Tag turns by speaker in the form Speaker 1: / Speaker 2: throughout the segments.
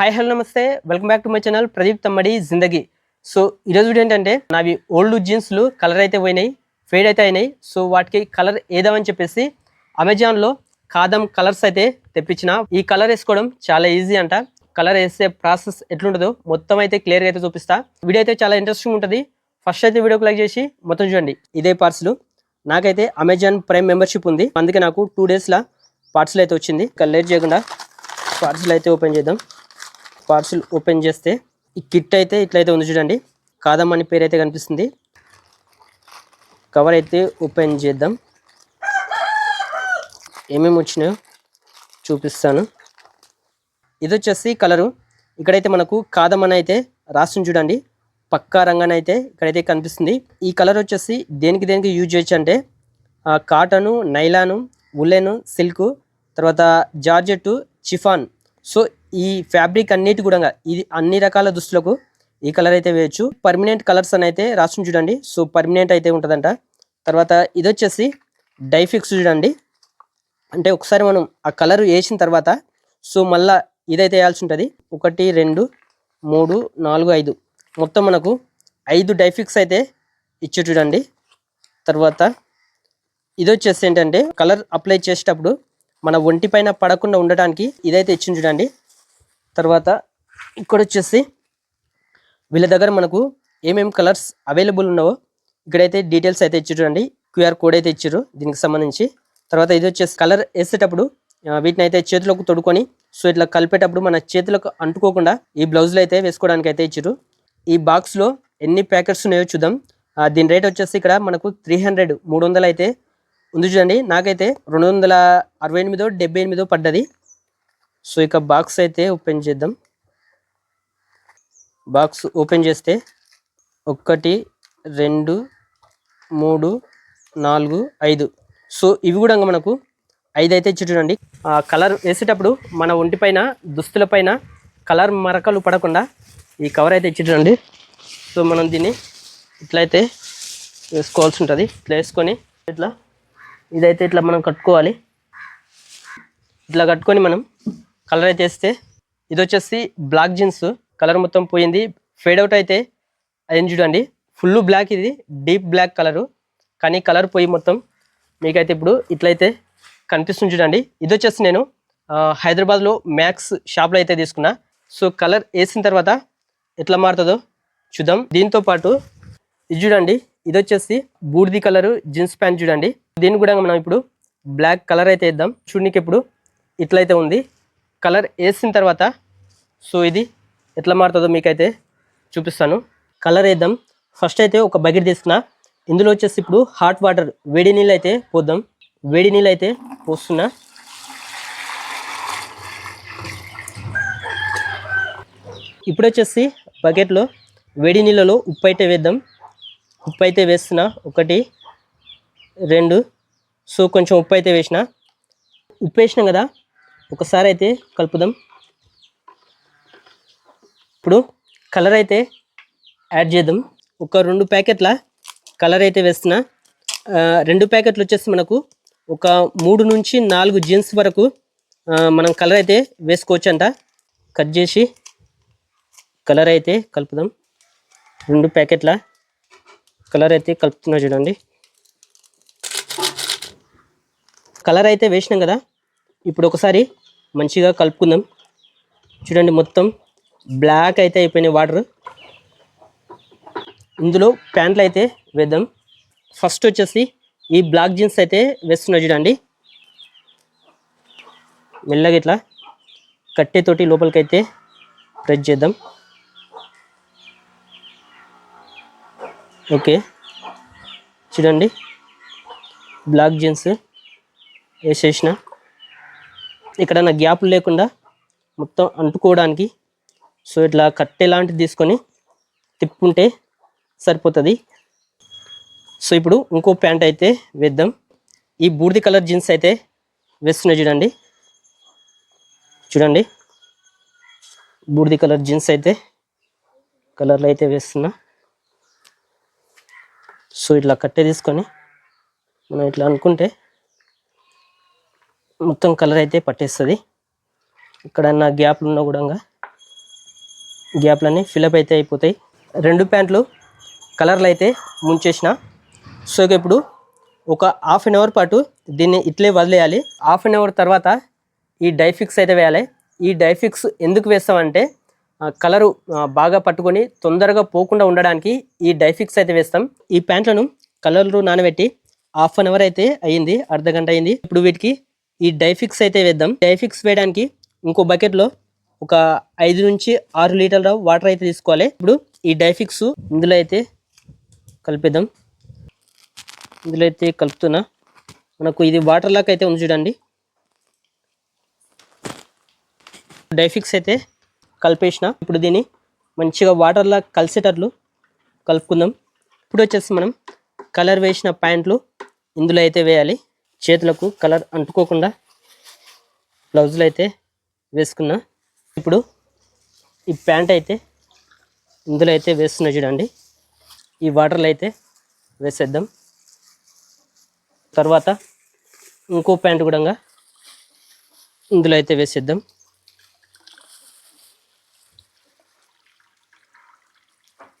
Speaker 1: Hi hello namaste. Welcome back to my channel Pradeep Thammadi Zindagi so ఈరోజు video ఏంటంటే నావి old జీన్స్లు colour అయితే పోయినాయి ఫేడ్ అయితే అయినాయి. సో వాటికి కలర్ ఏదామని చెప్పేసి అమెజాన్లో కాదం కలర్స్ అయితే తెప్పించిన. ఈ కలర్ వేసుకోవడం చాలా ఈజీ అంట. కలర్ వేసే ప్రాసెస్ ఎట్లుంటుందో మొత్తం అయితే క్లియర్గా అయితే చూపిస్తా. వీడియో అయితే చాలా ఇంట్రెస్టింగ్ ఉంటుంది. ఫస్ట్ అయితే వీడియోకి లైక్ చేసి మొత్తం చూడండి. ఇదే పార్సల్ నాకైతే అమెజాన్ ప్రైమ్ మెంబర్షిప్ ఉంది. అందుకే నాకు టూ డేస్లో పార్సల్ అయితే వచ్చింది. కలర్ లేట్ చేయకుండా పార్సల్ అయితే ఓపెన్ చేద్దాం. పార్సిల్ ఓపెన్ చేస్తే ఈ కిట్ అయితే ఇట్లయితే ఉంది చూడండి. కాదమ్మని అని పేరు అయితే కనిపిస్తుంది. కవర్ అయితే ఓపెన్ చేద్దాం. ఏమేమి వచ్చినాయో చూపిస్తాను. ఇది వచ్చేసి కలరు. ఇక్కడైతే మనకు కాదం అని అయితే రాస్తుంది చూడండి. పక్కా రంగాన అయితే ఇక్కడైతే కనిపిస్తుంది. ఈ కలర్ వచ్చేసి దేనికి దేనికి యూజ్ చేయొచ్చు అంటే కాటను నైలాను ఉలెను సిల్క్ తర్వాత జార్జెట్టు చిఫాన్. సో ఈ ఫ్యాబ్రిక్ అన్నిటి కూడా ఇది అన్ని రకాల దుస్తులకు ఈ కలర్ అయితే వేయచ్చు. పర్మనెంట్ కలర్స్ అని అయితే రాసుకుని చూడండి. సో పర్మనెంట్ అయితే ఉంటుందంట. తర్వాత ఇది వచ్చేసి డైఫిక్స్ చూడండి. అంటే ఒకసారి మనం ఆ కలర్ వేసిన తర్వాత సో మళ్ళా ఇదైతే వేయాల్సి ఉంటుంది ఒకటి రెండు మూడు నాలుగు ఐదు. మొత్తం మనకు ఐదు డైఫిక్స్ అయితే ఇచ్చి చూడండి. తర్వాత ఇది వచ్చేసి ఏంటంటే కలర్ అప్లై చేసేటప్పుడు మన ఒంటి పైన పడకుండా ఉండటానికి ఇదైతే ఇచ్చింది చూడండి. తర్వాత ఇక్కడ వచ్చేసి వీళ్ళ దగ్గర మనకు ఏమేమి కలర్స్ అవైలబుల్ ఉన్నావో ఇక్కడైతే డీటెయిల్స్ అయితే ఇచ్చారు అండి క్యూఆర్ కోడ్ అయితే ఇచ్చారు దీనికి సంబంధించి. తర్వాత ఇది వచ్చేసి కలర్ వేసేటప్పుడు వీటిని అయితే చేతులకు తొడుకొని సో ఇట్లా కలిపేటప్పుడు మన చేతులకు అంటుకోకుండా ఈ బ్లౌజ్లో అయితే వేసుకోవడానికి అయితే ఇచ్చారు. ఈ బాక్స్లో ఎన్ని ప్యాకెట్స్ ఉన్నాయో చూద్దాం. దీని రేట్ వచ్చేసి ఇక్కడ మనకు త్రీ హండ్రెడ్ మూడు వందలు అయితే ఉంది చూడండి. నాకైతే రెండు వందల అరవై ఎనిమిదో డెబ్బై ఎనిమిదో పడ్డది. సో ఇక బాక్స్ అయితే ఓపెన్ చేద్దాం. బాక్స్ ఓపెన్ చేస్తే ఒకటి రెండు మూడు నాలుగు ఐదు. సో ఇవి కూడా మనకు ఐదు అయితే ఇచ్చి చూడండి. ఆ కలర్ వేసేటప్పుడు మన ఒంటిపైన దుస్తుల పైన కలర్ మరకలు పడకుండా ఈ కవర్ అయితే ఇచ్చి చూడండి. సో మనం దీన్ని ఇట్లయితే వేసుకోవాల్సి ఉంటుంది. ఇట్లా వేసుకొని ఇట్లా ఇదైతే ఇట్లా మనం కట్టుకోవాలి. ఇట్లా కట్టుకొని మనం కలర్ అయితే వేస్తే ఇది వచ్చేసి బ్లాక్ జీన్స్ కలర్ మొత్తం పోయింది. ఫేడ్ అవుట్ అయితే అదేం చూడండి. ఫుల్ బ్లాక్ ఇది. డీప్ బ్లాక్ కలరు కానీ కలర్ పోయి మొత్తం మీకైతే ఇప్పుడు ఇట్లయితే కనిపిస్తుంది చూడండి. ఇది వచ్చేసి నేను హైదరాబాద్లో మ్యాక్స్ షాప్లో అయితే తీసుకున్నా. సో కలర్ వేసిన తర్వాత ఎట్లా మారుతుందో చూద్దాం. దీంతో పాటు ఇది చూడండి. ఇది వచ్చేసి బూడిది కలరు జీన్స్ ప్యాంట్ చూడండి. దీన్ని కూడా మనం ఇప్పుడు బ్లాక్ కలర్ అయితే వేద్దాం. చూడనికి ఇప్పుడు ఇట్లయితే ఉంది. కలర్ వేసిన తర్వాత సో ఇది ఎట్లా మారుతుందో మీకైతే చూపిస్తాను. కలర్ వేద్దాం. ఫస్ట్ అయితే ఒక బకెట్ తీసుకున్నా. ఇందులో వచ్చేసి ఇప్పుడు హాట్ వాటర్ వేడి నీళ్ళు అయితే పోద్దాం. వేడి నీళ్ళు అయితే పోస్తున్నా. ఇప్పుడు వచ్చేసి బకెట్లో వేడి నీళ్ళలో ఉప్పు అయితే వేద్దాం. ఉప్పు అయితే వేస్తున్నా. ఒకటి రెండు. సో కొంచెం ఉప్పు అయితే వేసిన. ఉప్పు వేసినాం కదా ఒకసారి అయితే కలుపుదాం. ఇప్పుడు కలర్ అయితే యాడ్ చేద్దాం. ఒక రెండు ప్యాకెట్ల కలర్ అయితే వేస్తున్నా. రెండు ప్యాకెట్లు వచ్చేసి మనకు ఒక మూడు నుంచి నాలుగు జీన్స్ వరకు మనం కలర్ అయితే వేసుకోవచ్చు అంట కట్ చేసి కలర్ అయితే కలుపుదాం. రెండు ప్యాకెట్ల కలర్ అయితే కలుపుతున్నా చూడండి. కలర్ అయితే వేసినాం కదా. ఇప్పుడు ఒకసారి మంచిగా కలుపుకుందాం. చూడండి మొత్తం బ్లాక్ అయితే అయిపోయినాయి వాటర్ ఇందులో ప్యాంట్లు అయితే వేద్దాం. ఫస్ట్ వచ్చేసి ఈ బ్లాక్ జీన్స్ అయితే వేస్తున్నా చూడండి. మెల్లగా ఇట్లా కట్టెతోటి లోపలికైతే ప్రెస్ చేద్దాం. ఓకే చూడండి. బ్లాక్ జీన్స్ వేసేసిన. ఇక్కడ నా లేకుండా మొత్తం అంటుకోవడానికి. సో ఇట్లా కట్టె లాంటిది తీసుకొని తిప్పుకుంటే సరిపోతుంది. సో ఇప్పుడు ఇంకో ప్యాంట్ అయితే వేద్దాం. ఈ బూడిది కలర్ జీన్స్ అయితే వేస్తున్నాయి చూడండి. చూడండి. బూడిది కలర్ జీన్స్ అయితే కలర్లో అయితే వేస్తున్నా. సో ఇట్లా కట్టే తీసుకొని మనం ఇట్లా అనుకుంటే మొత్తం కలర్ అయితే పట్టేస్తుంది. ఇక్కడ నా గ్యాప్లు ఉన్నా కూడా గ్యాప్లన్నీ ఫిలప్ అయితే అయిపోతాయి. రెండు ప్యాంట్లు కలర్లు అయితే ముంచేసిన. సో ఇప్పుడు ఒక హాఫ్ అన్ అవర్ పాటు దీన్ని ఇట్లే వదిలేయాలి. హాఫ్ అన్ అవర్ తర్వాత ఈ డైఫిక్స్ అయితే వేయాలి. ఈ డైఫిక్స్ ఎందుకు వేస్తామంటే కలరు బాగా పట్టుకొని తొందరగా పోకుండా ఉండడానికి ఈ డైఫిక్స్ అయితే వేస్తాం. ఈ ప్యాంట్లను కలర్లు నానబెట్టి హాఫ్ అన్ అవర్ అయితే అయ్యింది అర్ధ గంట అయింది. ఇప్పుడు వీటికి ఈ డైఫిక్స్ అయితే వేద్దాం. డైఫిక్స్ వేయడానికి ఇంకో బకెట్లో ఒక ఐదు నుంచి ఆరు లీటర్ల వాటర్ అయితే తీసుకోవాలి. ఇప్పుడు ఈ డైఫిక్స్ ఇందులో అయితే కలిపేద్దాం. ఇందులో అయితే కలుపుతున్నా. మనకు ఇది వాటర్ లాక్ అయితే ఉంది చూడండి. డైఫిక్స్ అయితే కలిపేసిన. ఇప్పుడు దీన్ని మంచిగా వాటర్లా కలిసేటట్లు కలుపుకుందాం. ఇప్పుడు వచ్చేసి మనం కలర్ వేసిన ప్యాంట్లు ఇందులో అయితే వేయాలి. చేతులకు కలర్ అంటుకోకుండా బ్లౌజులు అయితే వేసుకున్నా. ఇప్పుడు ఈ ప్యాంట్ అయితే ఇందులో అయితే వేస్తున్నా చూడండి. ఈ వాటర్లో అయితే వేసేద్దాం. తర్వాత ఇంకో ప్యాంట్ కూడా ఇందులో అయితే వేసేద్దాం.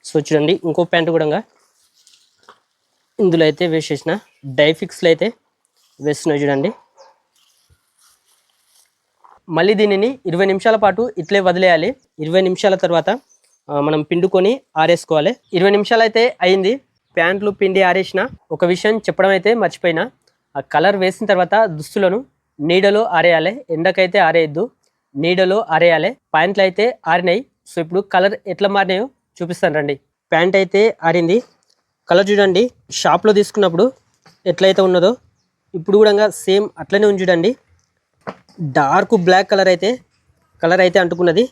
Speaker 1: సో చూడండి ఇంకో ప్యాంట్ కూడా ఇందులో అయితే వేసేసిన. డైఫిక్స్లో అయితే వేస్తున్నాయి చూడండి. మళ్ళీ దీనిని ఇరవై నిమిషాల పాటు ఇట్లే వదిలేయాలి. ఇరవై నిమిషాల తర్వాత మనం పిండుకొని ఆరేసుకోవాలి. ఇరవై నిమిషాలు అయితే అయింది. ప్యాంట్లు పిండి ఆరేసిన. ఒక విషయం చెప్పడం అయితే మర్చిపోయినా ఆ కలర్ వేసిన తర్వాత దుస్తులను నీడలో ఆరేయాలి. ఎండకైతే ఆరేయద్దు. నీడలో ఆరేయాలి. ప్యాంట్లు అయితే ఆరినాయి. సో ఇప్పుడు కలర్ ఎట్లా మారినాయో చూపిస్తాను రండి. ప్యాంట్ అయితే ఆరింది. కలర్ చూడండి. షాప్లో తీసుకున్నప్పుడు ఎట్లయితే ఉన్నదో ఇప్పుడు కూడా సేమ్ అట్లనే ఉంది చూడండి డార్క్ బ్లాక్ కలర్ అయితే కలర్ అయితే అంటుకున్నది.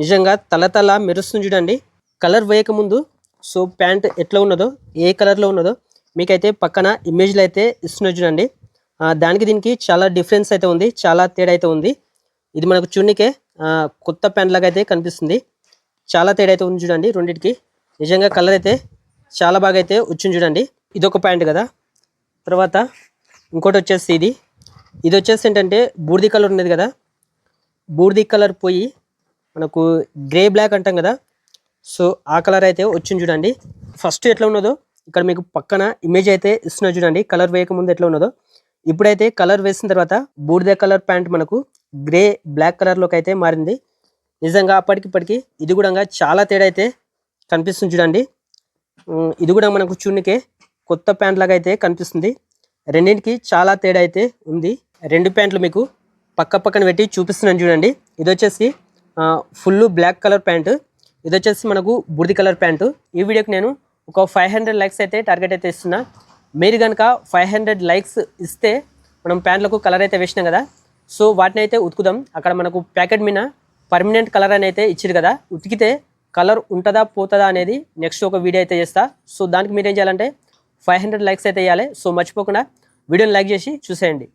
Speaker 1: నిజంగా తల తల మెరుస్తుంది చూడండి. కలర్ వేయకముందు సో ప్యాంట్ ఎట్లా ఉన్నదో ఏ కలర్లో ఉన్నదో మీకైతే పక్కన ఇమేజ్లో అయితే ఇస్తున్నది చూడండి. దానికి దీనికి చాలా డిఫరెన్స్ అయితే ఉంది చాలా తేడా అయితే ఉంది. ఇది మనకు చున్నికే కొత్త ప్యాంట్ లాగా అయితే కనిపిస్తుంది. చాలా తేడా అయితే ఉంది చూడండి రెండింటికి. నిజంగా కలర్ అయితే చాలా బాగా అయితే వచ్చింది చూడండి. ఇది ఒక ప్యాంట్ కదా. తర్వాత ఇంకోటి వచ్చేసి ఇది. ఇది వచ్చేసి ఏంటంటే బూడిది కలర్ ఉన్నది కదా. బూడిది కలర్ పోయి మనకు గ్రే బ్లాక్ అంటాం కదా. సో ఆ కలర్ అయితే వచ్చింది చూడండి. ఫస్ట్ ఎట్లా ఉన్నదో ఇక్కడ మీకు పక్కన ఇమేజ్ అయితే ఇస్తున్నా చూడండి. కలర్ వేయకముందు ఎట్లా ఉన్నదో. ఇప్పుడైతే కలర్ వేసిన తర్వాత బూడిద కలర్ ప్యాంట్ మనకు గ్రే బ్లాక్ కలర్లోకి అయితే మారింది. నిజంగా అప్పటికిప్పటికి ఇది కూడా చాలా తేడా అయితే కనిపిస్తుంది చూడండి. ఇది కూడా మనకు చూనికే కొత్త ప్యాంట్ లాగా అయితే కనిపిస్తుంది. రెండింటికి చాలా తేడా అయితే ఉంది. రెండు ప్యాంట్లు మీకు పక్క పక్కన పెట్టి చూపిస్తున్నాను చూడండి. ఇది వచ్చేసి ఫుల్ బ్లాక్ కలర్ ప్యాంటు. ఇది వచ్చేసి మనకు బుడిది కలర్ ప్యాంటు. ఈ వీడియోకి నేను ఒక ఫైవ్ హండ్రెడ్ లైక్స్ అయితే టార్గెట్ అయితే ఇస్తున్నా. మీరు కనుక ఫైవ్ హండ్రెడ్ లైక్స్ ఇస్తే మనం ప్యాంట్లకు కలర్ అయితే వేసినాం కదా. సో వాటిని అయితే ఉతుకుదాం. అక్కడ మనకు ప్యాకెట్ మీద పర్మనెంట్ కలర్ అని అయితే ఇచ్చారు కదా. ఉతికితే కలర్ ఉంటుందా పోతుందా అనేది నెక్స్ట్ ఒక వీడియో అయితే చేస్తా. సో దానికి మీరు ఏం చేయాలంటే ఫైవ్ హండ్రెడ్ లైక్స్ అయితే వేయాలి సో మర్చిపోకుండా వీడియోని లైక్ చేసి చూసేయండి.